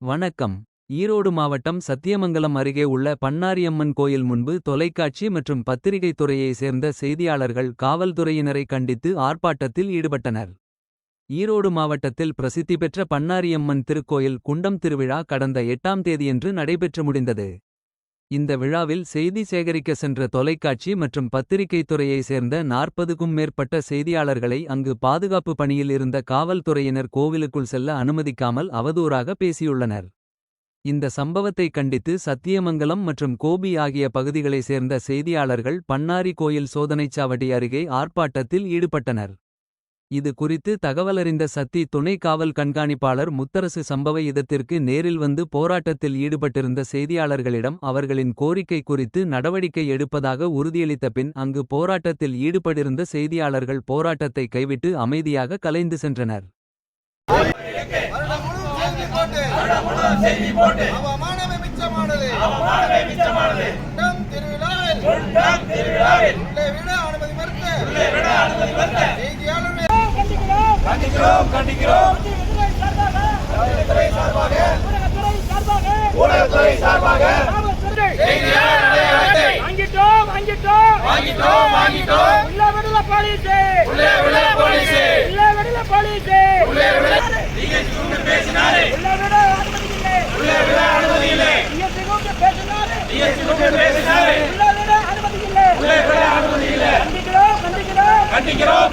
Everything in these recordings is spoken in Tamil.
வணக்கம் ஈரோடு மாவட்டம் சத்தியமங்கலம் அருகே உள்ள பன்னாரியம்மன் கோயில் முன்பு தொலைக்காட்சி மற்றும் பத்திரிகை துறையை சேர்ந்த செய்தியாளர்கள் காவல்துறையினரை கண்டித்து ஆர்ப்பாட்டத்தில் ஈடுபட்டனர். ஈரோடு மாவட்டத்தில் பிரசித்தி பெற்ற பன்னாரியம்மன் திருக்கோயில் குண்டம் திருவிழா கடந்த எட்டாம் தேதியன்று நடைபெற்று முடிந்தது. இந்த விழாவில் செய்தி சேகரிக்க சென்ற தொலைக்காட்சி மற்றும் பத்திரிகை துறையை சேர்ந்த நாற்பதுக்கும் மேற்பட்ட செய்தியாளர்களை அங்கு பாதுகாப்பு பணியில் இருந்த காவல்துறையினர் கோவிலுக்குள் செல்ல அனுமதிக்காமல் அவதூறாக பேசியுள்ளனர். இந்த சம்பவத்தை கண்டித்து சத்தியமங்கலம் மற்றும் கோபி ஆகிய பகுதிகளை சேர்ந்த செய்தியாளர்கள் பன்னாரி கோயில் சோதனைச்சாவடி அருகே ஆர்ப்பாட்டத்தில் ஈடுபட்டனர். இது குறித்து தகவலறிந்த சத்தி துணை காவல் கண்காணிப்பாளர் முத்தரசு சம்பவ இதத்திற்கு நேரில் வந்து போராட்டத்தில் ஈடுபட்டிருந்த செய்தியாளர்களிடம் அவர்களின் கோரிக்கை குறித்து நடவடிக்கை எடுப்பதாக உறுதியளித்த பின் அங்கு போராட்டத்தில் ஈடுபட்டிருந்த செய்தியாளர்கள் போராட்டத்தை கைவிட்டு அமைதியாக கலைந்து சென்றனர். திருவிழாவில் உள்ளே விட அனுமதி மறுத்த செய்தியாளர்கள் கண்டிக்கிறோம் கண்டிக்கிறோம். ஊடகத்துறை சார்பாக வாங்கிட்டோம் வாங்கிட்டோம். வாங்கிட்டோம் வாங்கிட்டோம். உள்ள விடல போலீஸ். உள்ளே விட போலீஸ். உள்ள விடல போலீஸ். உள்ளே விட உள்ள விட அனுமதி இல்லை உள்ளே விட அனுமதி இல்லை டிஎஸ்பி கூப்பிட்டு பேசினாரு டிஎஸ்பி கூப்பிட்டு பேசினாரு உள்ள விட அனுமதி இல்லை உள்ளே விட அனுமதி இல்லை கண்டிக்கிறோம். கண்டிக்கிறோம் கண்டிக்கிறோம்.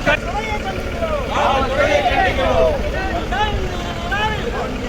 கண்டிக்கிறோம்